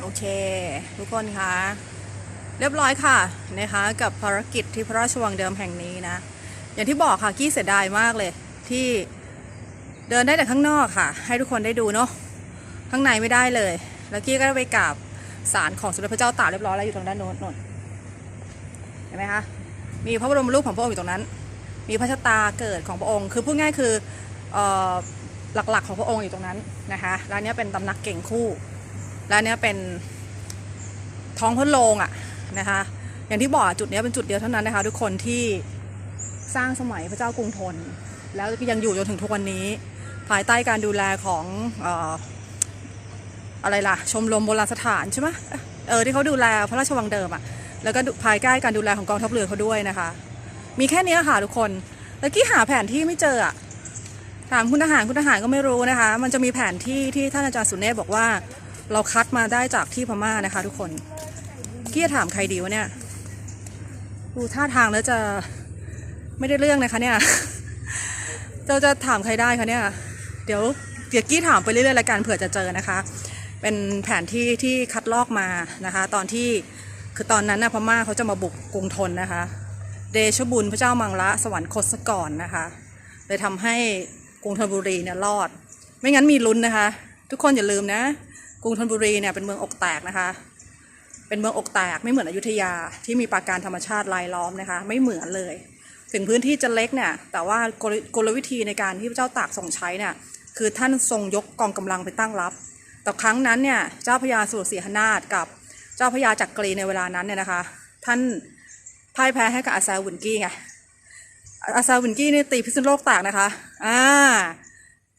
โอเค ทุกคนคะเรียบร้อยค่ะนะคะกับภารกิจที่พระราชวังเดิมแห่งนี้นะ อย่างที่บอกค่ะกี้เสียดายมากเลยที่เดินได้แต่ข้างนอกค่ะ ให้ทุกคนได้ดูเนาะข้างในไม่ได้เลย แล้วกี้ก็ไปกราบศาลของสมเด็จพระเจ้าตากเรียบร้อยแล้วอยู่ตรงด้านโน้นนนเห็นไหมคะมีพระบรมรูปของพระองค์อยู่ตรงนั้น มีพระชะตาเกิดของพระองค์ คือพูดง่ายคือออหลักๆของพระองค์อยู่ตรงนั้นนะคะร้านนี้เป็นตำหนักเก่งคู่ ร้านนี้ยเป็นท้องพระโรงอะนะคะ อย่างที่บอกจุดเนี้ยเป็นจุดเดียวเท่านั้นนะคะ ทุกคนที่สร้างสมัยพระเจ้ากรุงธนแล้วก็ยังอยู่จนถึงทุกวันนี้ ภายใต้การดูแลของอออะไรล่ะ ชมรมโบราณสถานใช่ไหมเออที่เขาดูแลพระราชวังเดิมอะแล้วก็ภายใต้การดูแลของกองทัพเรือเขาด้วยนะคะ มีแค่นี้ค่ะทุกคนแล้วกี้หาแผนที่ไม่เจออะถามคุณทหารคุณทหารก็ไม่รู้นะคะ มันจะมีแผนที่ที่ท่านอาจารย์สุเนศบอกว่า เราคัดมาได้จากที่พม่านะคะ ทุกคนเกี้จะถามใครดีวะเนี่ยดูท่าทางแล้วจะไม่ได้เรื่องนะคะเนี่ยเราจะถามใครได้คะเนี่ยเดี๋ยวเดี๋ยวกี้ถามไปเรื่อยๆละกันเผื่อจะเจอนะคะ เป็นแผนที่ที่คัดลอกมานะคะ ตอนที่คือตอนนั้นนะพม่าเขาจะมาบุกกรุงธนนะคะ เดชบุญพระเจ้ามังละสวรรคตซะก่อนนะคะเลยทำให้กรุงธนบุรีเนี่ยรอด ไม่งั้นมีลุ้นนะคะ ทุกคนอย่าลืมนะ กรุงธนบุรีเนี่ยเป็นเมืองอกแตกนะคะ เป็นเมืองอกแตกไม่เหมือนอยุธยาที่มีปราการธรรมชาติรายล้อมนะคะ ไม่เหมือนเลย ถึงพื้นที่จะเล็กเนี่ยแต่ว่ากลวิธีในการที่พระเจ้าตากทรงใช้เนี่ยคือท่านทรงยกกองกำลังไปตั้งรับ แต่ครั้งนั้นเนี่ยเจ้าพระยาสุรศรีหนาถกับเจ้าพระยาจักรีในเวลานั้นเนี่ยนะคะ ท่านพ่ายแพ้ให้กับอาซาวินกี้ไงอาซาวินกี้นี่ตีพิษณุโลกแตกนะคะ อ่า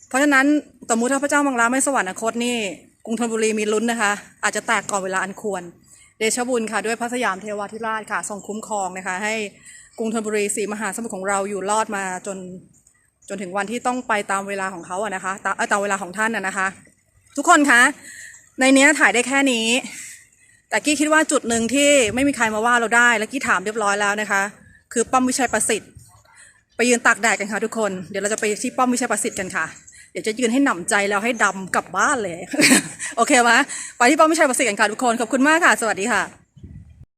เพราะฉะนั้นสมมติถ้าพระเจ้ามังลาไม่สวรรคตนี่ กรุงธนบุรีมีลุ้นนะคะ อาจจะแตกก่อนเวลาอันควร เดชบุญค่ะ ด้วยพระสยามเทวาธิราชค่ะทรงคุ้มครองนะคะ ให้กรุงธนบุรีศรีมหาสมุทรของเราอยู่รอดมาจนจนถึงวันที่ต้องไปตามเวลาของเขาอะนะคะตามเอ่อตามเวลาของท่านอะนะคะ ทุกคนคะในเนี้ยถ่ายได้แค่นี้ แต่กี้คิดว่าจุดหนึ่งที่ไม่มีใครมาว่าเราได้ และกี้ถามเรียบร้อยแล้วนะคะ คือป้อมวิชัยประสิทธิ์ ไปยืนตากแดดกันค่ะทุกคน เดี๋ยวเราจะไปที่ป้อมวิชัยประสิทธิ์กันค่ะ เดี๋ยวจะยืนให้หนำใจแล้วให้ดำกลับบ้านเลย โอเคไหมไปที่ป้อมวิชัยประสิทธิ์กันค่ะทุกคน ขอบคุณมากค่ะ สวัสดีค่ะ